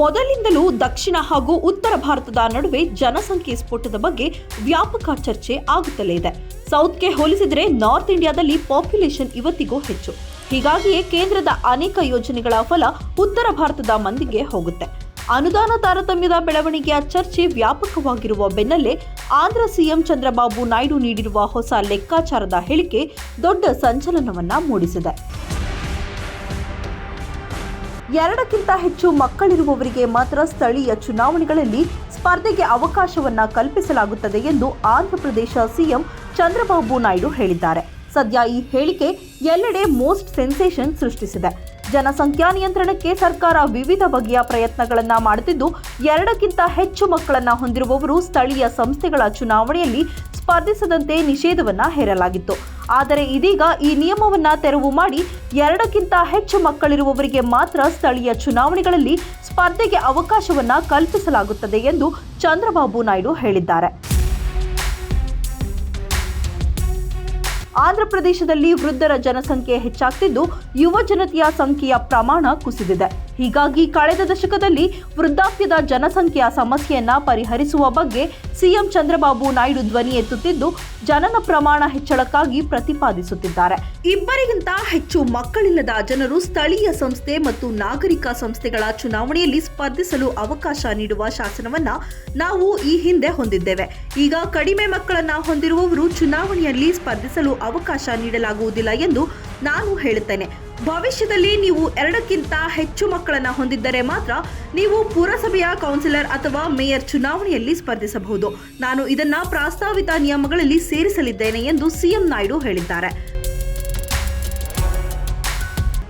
ಮೊದಲಿಂದಲೂ ದಕ್ಷಿಣ ಹಾಗೂ ಉತ್ತರ ಭಾರತದ ನಡುವೆ ಜನಸಂಖ್ಯೆ ಸ್ಫೋಟದ ಬಗ್ಗೆ ವ್ಯಾಪಕ ಚರ್ಚೆ ಆಗುತ್ತಲೇ ಇದೆ. ಸೌತ್ಗೆ ಹೋಲಿಸಿದರೆ ನಾರ್ತ್ ಇಂಡಿಯಾದಲ್ಲಿ ಪಾಪ್ಯುಲೇಷನ್ ಇವತ್ತಿಗೂ ಹೆಚ್ಚು. ಹೀಗಾಗಿಯೇ ಕೇಂದ್ರದ ಅನೇಕ ಯೋಜನೆಗಳ ಫಲ ಉತ್ತರ ಭಾರತದ ಮಂದಿಗೆ ಹೋಗುತ್ತೆ. ಅನುದಾನ ತಾರತಮ್ಯದ ಬೆಳವಣಿಗೆಯ ಚರ್ಚೆ ವ್ಯಾಪಕವಾಗಿರುವ ಬೆನ್ನಲ್ಲೇ ಆಂಧ್ರ ಸಿಎಂ ಚಂದ್ರಬಾಬು ನಾಯ್ಡು ನೀಡಿರುವ ಹೊಸ ಲೆಕ್ಕಾಚಾರದ ಹೇಳಿಕೆ ದೊಡ್ಡ ಸಂಚಲನವನ್ನ ಮೂಡಿಸಿದೆ. ಎರಡಕ್ಕಿಂತ ಹೆಚ್ಚು ಮಕ್ಕಳಿರುವವರಿಗೆ ಮಾತ್ರ ಸ್ಥಳೀಯ ಚುನಾವಣೆಗಳಲ್ಲಿ ಸ್ಪರ್ಧೆಗೆ ಅವಕಾಶವನ್ನ ಕಲ್ಪಿಸಲಾಗುತ್ತದೆ ಎಂದು ಆಂಧ್ರಪ್ರದೇಶ ಸಿಎಂ ಚಂದ್ರಬಾಬು ನಾಯ್ಡು ಹೇಳಿದ್ದಾರೆ. ಸದ್ಯ ಈ ಹೇಳಿಕೆ ಎಲ್ಲೆಡೆ ಮೋಸ್ಟ್ ಸೆನ್ಸೇಷನ್ ಸೃಷ್ಟಿಸಿದೆ. ಜನಸಂಖ್ಯಾ ನಿಯಂತ್ರಣಕ್ಕೆ ಸರ್ಕಾರ ವಿವಿಧ ಬಗೆಯ ಪ್ರಯತ್ನಗಳನ್ನು ಮಾಡುತ್ತಿದ್ದು, ಎರಡಕ್ಕಿಂತ ಹೆಚ್ಚು ಮಕ್ಕಳನ್ನ ಹೊಂದಿರುವವರು ಸ್ಥಳೀಯ ಸಂಸ್ಥೆಗಳ ಚುನಾವಣೆಯಲ್ಲಿ ಸ್ಪರ್ಧಿಸದಂತೆ ನಿಷೇಧವನ್ನ ಹೇರಲಾಗಿತ್ತು. ಆದರೆ ಇದೀಗ ಈ ನಿಯಮವನ್ನ ತೆರವು ಮಾಡಿ ಎರಡಕ್ಕಿಂತ ಹೆಚ್ಚು ಮಕ್ಕಳಿರುವವರಿಗೆ ಮಾತ್ರ ಸ್ಥಳೀಯ ಚುನಾವಣೆಗಳಲ್ಲಿ ಸ್ಪರ್ಧೆಗೆ ಅವಕಾಶವನ್ನ ಕಲ್ಪಿಸಲಾಗುತ್ತದೆ ಎಂದು ಚಂದ್ರಬಾಬು ನಾಯ್ಡು ಹೇಳಿದ್ದಾರೆ. ಆಂಧ್ರಪ್ರದೇಶದಲ್ಲಿ ವೃದ್ಧರ ಜನಸಂಖ್ಯೆ ಹೆಚ್ಚಾಗ್ತಿದ್ದು ಯುವ ಜನತೆಯ ಸಂಖ್ಯೆಯ ಪ್ರಮಾಣ ಕುಸಿದಿದೆ. ಹೀಗಾಗಿ ಕಳೆದ ದಶಕದಲ್ಲಿ ವೃದ್ಧಾಪ್ಯದ ಜನಸಂಖ್ಯೆಯ ಸಮಸ್ಯೆಯನ್ನ ಪರಿಹರಿಸುವ ಬಗ್ಗೆ ಸಿಎಂ ಚಂದ್ರಬಾಬು ನಾಯ್ಡು ಧ್ವನಿ ಎತ್ತುತ್ತಿದ್ದು, ಜನನ ಪ್ರಮಾಣ ಹೆಚ್ಚಳಕ್ಕಾಗಿ ಪ್ರತಿಪಾದಿಸುತ್ತಿದ್ದಾರೆ. ಇಬ್ಬರಿಗಿಂತ ಹೆಚ್ಚು ಮಕ್ಕಳಿಲ್ಲದ ಜನರು ಸ್ಥಳೀಯ ಸಂಸ್ಥೆ ಮತ್ತು ನಾಗರಿಕ ಸಂಸ್ಥೆಗಳ ಚುನಾವಣೆಯಲ್ಲಿ ಸ್ಪರ್ಧಿಸಲು ಅವಕಾಶ ನೀಡುವ ಶಾಸನವನ್ನ ನಾವು ಈ ಹಿಂದೆ ಹೊಂದಿದ್ದೇವೆ. ಈಗ ಕಡಿಮೆ ಮಕ್ಕಳನ್ನ ಹೊಂದಿರುವವರು ಚುನಾವಣೆಯಲ್ಲಿ ಸ್ಪರ್ಧಿಸಲು ಅವಕಾಶ ನೀಡಲಾಗುವುದಿಲ್ಲ ಎಂದು ನಾನು ಹೇಳುತ್ತೇನೆ. ಭವಿಷ್ಯದಲ್ಲಿ ನೀವು ಎರಡಕ್ಕಿಂತ ಹೆಚ್ಚು ಮಕ್ಕಳನ್ನು ಹೊಂದಿದ್ದರೆ ಮಾತ್ರ ನೀವು ಪುರಸಭೆಯ ಕೌನ್ಸಿಲರ್ ಅಥವಾ ಮೇಯರ್ ಚುನಾವಣೆಯಲ್ಲಿ ಸ್ಪರ್ಧಿಸಬಹುದು. ನಾನು ಇದನ್ನ ಪ್ರಾಸ್ತಾವಿತ ನಿಯಮಗಳಲ್ಲಿ ಸೇರಿಸಲಿದ್ದೇನೆ ಎಂದು ಸಿಎಂ ನಾಯ್ಡು ಹೇಳಿದ್ದಾರೆ.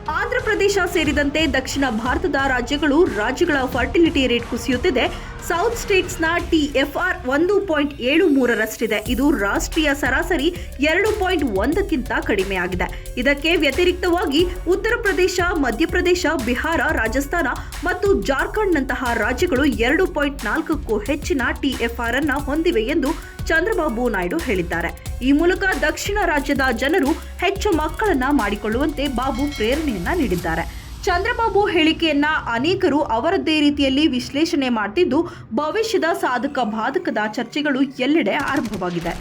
ಆಂಧ್ರಪ್ರದೇಶ ಸೇರಿದಂತೆ ದಕ್ಷಿಣ ಭಾರತದ ರಾಜ್ಯಗಳು ರಾಜ್ಯಗಳ ಫರ್ಟಿಲಿಟಿ ರೇಟ್ ಕುಸಿಯುತ್ತಿದೆ. ಸೌತ್ ಸ್ಟೇಟ್ಸ್ನ ಆರ್ ಒಂದು ಪಾಯಿಂಟ್ ಏಳು ಮೂರರಷ್ಟಿದೆ. ಇದು ರಾಷ್ಟ್ರೀಯ ಸರಾಸರಿ ಎರಡು ಪಾಯಿಂಟ್ ಒಂದಕ್ಕಿಂತ ಕಡಿಮೆಯಾಗಿದೆ. ಇದಕ್ಕೆ ವ್ಯತಿರಿಕ್ತವಾಗಿ ಉತ್ತರ ಪ್ರದೇಶ ಮಧ್ಯಪ್ರದೇಶ ಬಿಹಾರ, ರಾಜಸ್ಥಾನ ಮತ್ತು ಜಾರ್ಖಂಡ್ನಂತಹ ರಾಜ್ಯಗಳು ಎರಡು ಪಾಯಿಂಟ್ ನಾಲ್ಕಕ್ಕೂ ಹೆಚ್ಚಿನ ಟಿಎಫ್ಆರ್ ಅನ್ನು ಹೊಂದಿವೆ ಎಂದು ಚಂದ್ರಬಾಬು ನಾಯ್ಡು ಹೇಳಿದ್ದಾರೆ. ಈ ಮೂಲಕ ದಕ್ಷಿಣ ರಾಜ್ಯದ ಜನರು ಹೆಚ್ಚು ಮಕ್ಕಳನ್ನ ಮಾಡಿಕೊಳ್ಳುವಂತೆ ಬಾಬು ಪ್ರೇರಣೆಯನ್ನ ನೀಡಿದ್ದಾರೆ. ಚಂದ್ರಬಾಬು ಹೇಳಿಕೆಯನ್ನ ಅನೇಕರು ಅವರದ್ದೇ ರೀತಿಯಲ್ಲಿ ವಿಶ್ಲೇಷಣೆ ಮಾಡ್ತಿದ್ದು ಭವಿಷ್ಯದ ಸಾಧಕ ಬಾಧಕದ ಚರ್ಚೆಗಳು ಎಲ್ಲೆಡೆ ಆರಂಭವಾಗಿದೆ.